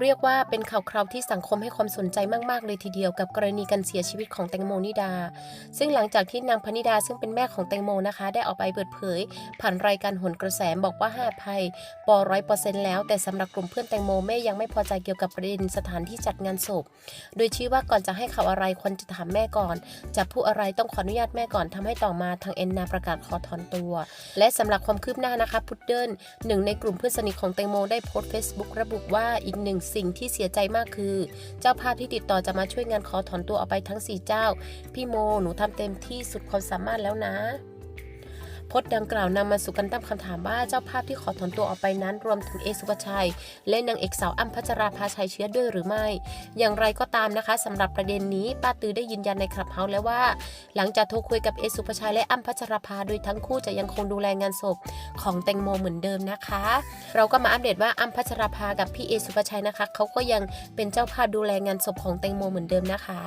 เรียกว่าเป็นข่าวคราวที่สังคมให้ความสนใจมาก ๆ เลยทีเดียวกับกรณีการเสียชีวิตของแตงโมนิดา ซึ่งหลังจากที่นางพนิดาซึ่งเป็นแม่ของแตงโมนะคะ ได้ออกไปเปิดเผย ผ่านรายการหนกระแสบอกว่าห้อภัยปอร้อยเปอร์เซ็นต์แล้ว แต่สำหรับกลุ่มเพื่อนแตงโมแม่ยังไม่พอใจเกี่ยวกับประเด็นสถานที่จัดงานศพ โดยชี้ว่าก่อนจะให้ข่าวอะไรควรจะถามแม่ก่อนจะพูดอะไรต้องขออนุญาตแม่ก่อนทำให้ต่อมาทางเอ็นนาประกาศขอถอนตัว และสำหรับความคืบหน้านะคะพุดเดิ้ลหนึ่งในกลุ่มเพื่อนสนิทของแตงโมได้โพสต์เฟซบุ๊กระบุว่าอีกหนึ่งสิ่งที่เสียใจมากคือ เจ้าภาพที่ติดต่อจะมาช่วยงานขอถอนตัวออกไปทั้ง 4 เจ้า พี่โม หนูทำเต็มที่สุดความสามารถแล้วนะ พสต์ดังกล่าวนำมาสู่การตั้งคำถามว่าเจ้าภาพที่ขอถอนตัวออกไปนั้น รวมถึงเอสุภชัย และนางเอกสาวอ้ำพัชราภาชัยเชื้อด้วยหรือไม่ อย่างไรก็ตามนะคะสำหรับประเด็นนี้ป้าตือได้ยืนยันในคลับเฮาส์แล้วว่า หลังจากโทรคุยกับเอสุภชัยและอ้ำพัชราภาโดยทั้งคู่จะยังคงดูแลงานศพของแตงโมเหมือนเดิมนะคะ เราก็มาอัปเดตว่าอ้ำพัชราภากับพี่เอสุภชัยนะคะเขาก็ยังเป็นเจ้าภาพดูแลงานศพของแตงโมเหมือนเดิมนะคะ